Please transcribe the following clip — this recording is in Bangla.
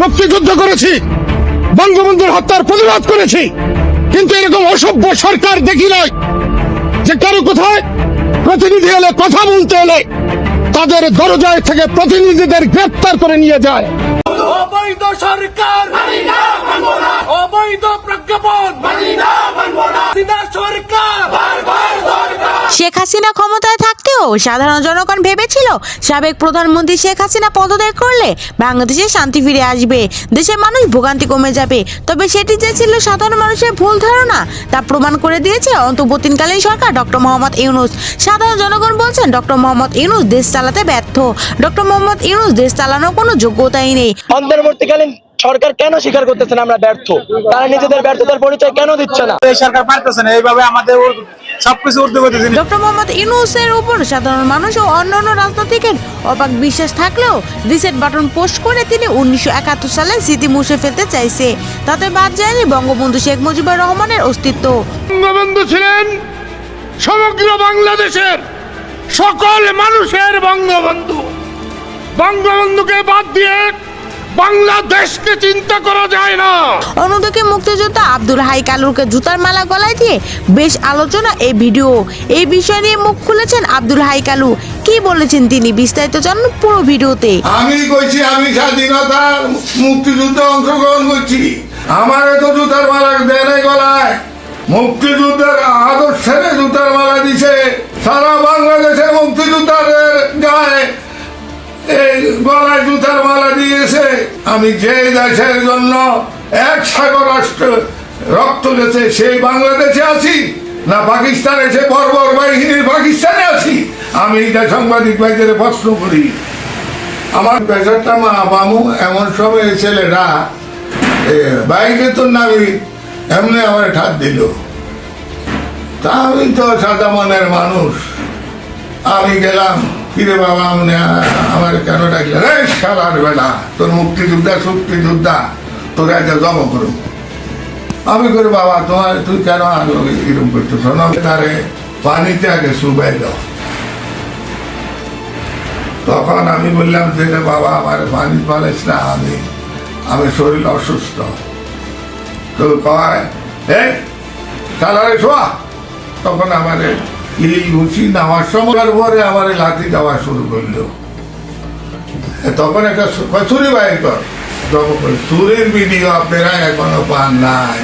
মুক্তিযুদ্ধ করেছি বঙ্গবন্ধুর হত্যার প্রতিবাদ করেছি কিন্তু এরকম অসভ্য সরকার দেখি নয় যে কারও কোথায় প্রতিনিধি এলে কথা বলতে এলে তাদের দরজায় থেকে প্রতিনিধিদের গ্রেপ্তার করে নিয়ে যায়। অবৈধ সরকার। অবৈধ প্রজ্ঞাপন। সরকার শেখ হাসিনা ক্ষমতায় থাকতেও সাধারণ জনগণ ভেবেছিল সাবেক প্রধানমন্ত্রী শেখ হাসিনা পদত্যাগ করলে বাংলাদেশে শান্তি ফিরে আসবে দেশের মানুষ ভোগান্তি কমে যাবে। তবে সেটি যে ছিল সাধারণ মানুষের ভুল ধারণা তা প্রমাণ করে দিয়েছে অন্তর্বর্তীকালীন সরকার ডক্টর মোহাম্মদ ইউনুস। সাধারণ জনগণ বলছেন ডক্টর মোহাম্মদ ইউনুস দেশ চালাতে ব্যর্থ। ডক্টর মোহাম্মদ ইউনুস দেশ চালানোর কোনো যোগ্যতাই নেই। অন্তর্বর্তীকালীন সরকার কেন স্বীকার করতেছে না আমরা ব্যর্থ? তারা নিজেদের ব্যর্থতার পরিচয় কেন দিচ্ছে না? এই সরকার পারতেছে না। এইভাবে আমাদের সবকিছু উর্দু করতেছে ডক্টর মোহাম্মদ ইউনুসের উপর সাধারণ মানুষ ও অন্যান্য রাজনীতিকের অবাক বিশ্বাস থাকলেও রিসেট বাটন পোস্ট করে তিনি উনিশশো একাত্তর সালে স্মৃতি মুছে ফেলতে চাইছে। তাতে বাদ যায়নি বঙ্গবন্ধু শেখ মুজিবুর রহমানের অস্তিত্ব। বঙ্গবন্ধু ছিলেন সমগ্র বাংলাদেশের সকল মানুষের বঙ্গবন্ধু। বঙ্গবন্ধুকে বাদ দিয়ে বাংলাদেশকে চিন্তা করা যায় না। অন্যদিকে মুক্তিযোদ্ধা আব্দুল হাই কালুরকে জুতার মালা গলায় দিয়ে বেশ আলোচনা এই ভিডিও। এই বিষয় নিয়ে মুখ খুলেছেন আব্দুল হাই কালু। কি বলেছেন তিনি বিস্তারিত জানুন পুরো ভিডিওতে। আমি কইছি আমি স্বাধীনতার মুক্তিযুদ্ধে অংশগ্রহণ করছি। আমার তো জুতার মালা দেয় নাই গলায়। মুক্তিযুদ্ধের আদর্শের জুতার মালা দিছে। সারা বাংলাদেশের এই গলায় জুতার মালা দিয়েছে, আমি যে দেশের জন্য এক সাগর রাষ্ট্র রক্ত গেছে সেই বাংলাদেশে আছি না পাকিস্তানে সে বর্বর বাহিনীর পাকিস্তানে আছি? আমি এটা সাংবাদিক ভাইদের প্রশ্ন করি। আমার পেশারটা মা বামু এমন সময় ছেলেরা বাইকে তো নামি, এমনি আমার ঠাত দিল। তা আমি তো সাদা মনের মানুষ। আমি গেলাম। কিরে বাবা আমি আমার কেন ডাকলে? রে সালার বেলা তোর মুক্তিযোদ্ধা, শক্তিযোদ্ধা, তোর একটা জব করো আমি করে বাবা, তোমার, তুই কেন এরকম করছ তারে পানিতে আগে সুবাই দাও। তখন আমি বললাম যে বাবা, আমার পানি পালিস না, আমি আমি শরীর অসুস্থ। তো কয় হে সালারে শোয়া। তখন আমার এই ঘুষি নামার সময় পরে আমার লাঠি দেওয়া শুরু করল। তখন একটা ছুরি বাইর কর। চুরির ভিডিও আপনারা এখনও পান নাই।